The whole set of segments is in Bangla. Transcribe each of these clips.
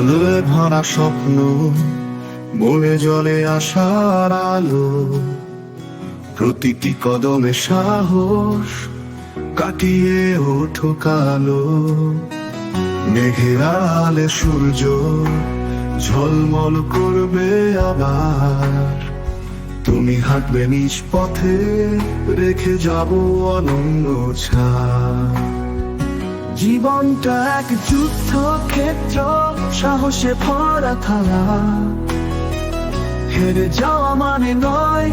আলোয় ভরা স্বপ্ন মনে জলে আসার আলো। প্রতিটি কদমে সাহস কাটিয়ে ওঠো কালো। মেঘের আলে সূর্য ঝলমল করবে আবার। তুমি হাঁটবে নিজ পথে, রেখে যাব অনন্য ছাপ। জীবনটা এক যুদ্ধ ক্ষেত্র সাহসে ভরা থালা। হেরে যাওয়া মানে নয়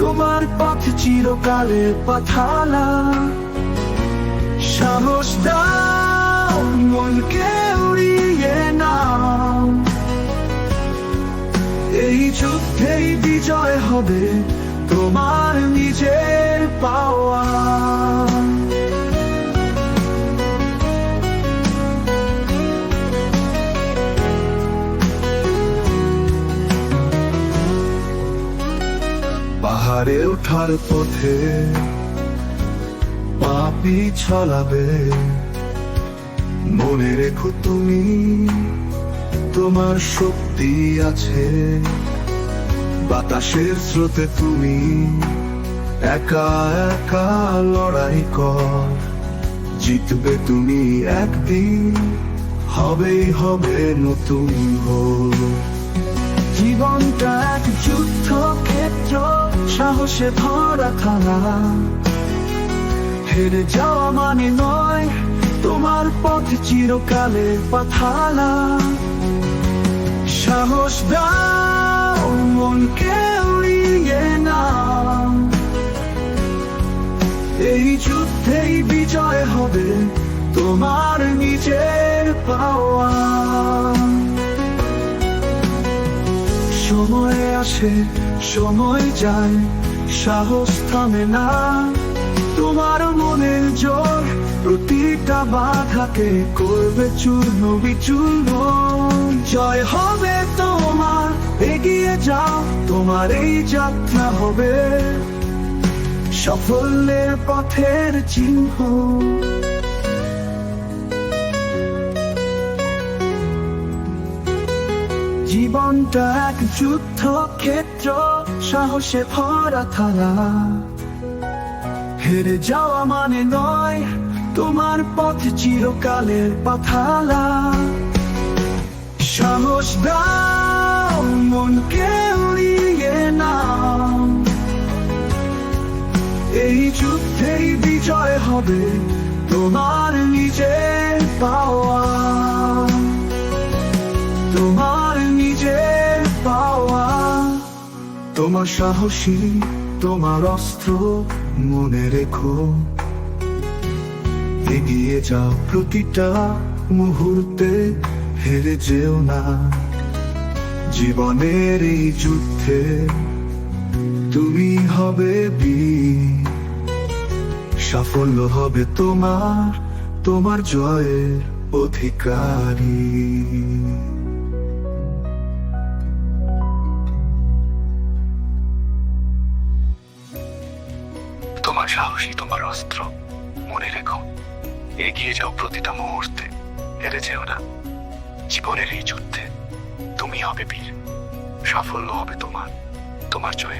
তোমার পথ চিরকালে পাথালা সাহস দাও, মনকে উড়িয়ে নাও। এই যুদ্ধেই বিজয় হবে তোমার নিজের পাহাড়ে ওঠার পথে পাপি ছলাবে মনে রেখো তুমি, তোমার শক্তি আছে। বাতাসের স্রোতে তুমি একা একা লড়াই কর। জিতবে তুমি একদিন, হবেই হবে নতুন হোক জীবনটা এক যুদ্ধ ক্ষেত্র সাহসে ভরা খালা। হেরে যাওয়া মানে নয়, তোমার পথ চিরকালে পাথালা সাহস দাও, মনকে উড়িয়ে নাও। এই যুদ্ধেই বিজয় হবে তোমার নিজের পাওয়া। সময় আসে, সময় যায়, সাহস থামে না। তোমার মনের জোর প্রতিটা বাধাকে করবে চূর্ণ বিচূর্ণ। জয় হবে তোমার, এগিয়ে যাও, তোমার এই যাত্রা হবে। সাফল্যের পথের চিহ্ন। জীবনটা এক যুদ্ধ ক্ষেত্র সাহসে ভরা থালা। হেরে যাওয়া মানে নয়, তোমার পথ চিরকালের পাথালা। সাহস দাও মনকে উড়িয়ে নাও। এই যুদ্ধেই বিজয় হবে তোমার নিজের পাওয়া। তোমার সাহসী, তোমার অস্ত্র মনে রেখো। এগিয়ে যাও প্রতিটা মুহূর্তে, হেরে যেও না। জীবনের এই যুদ্ধে তুমি হবে সাফল্য হবে তোমার তোমার জয়ের অধিকারী। সাহসী তোমার অস্ত্র। মনে রেখো, এগিয়ে যাও প্রতিটা মুহূর্তে। হেরে যেও না। জীবনের এই যুদ্ধে তুমি হবে বীর। সাফল্য হবে তোমার। তোমার জয়ের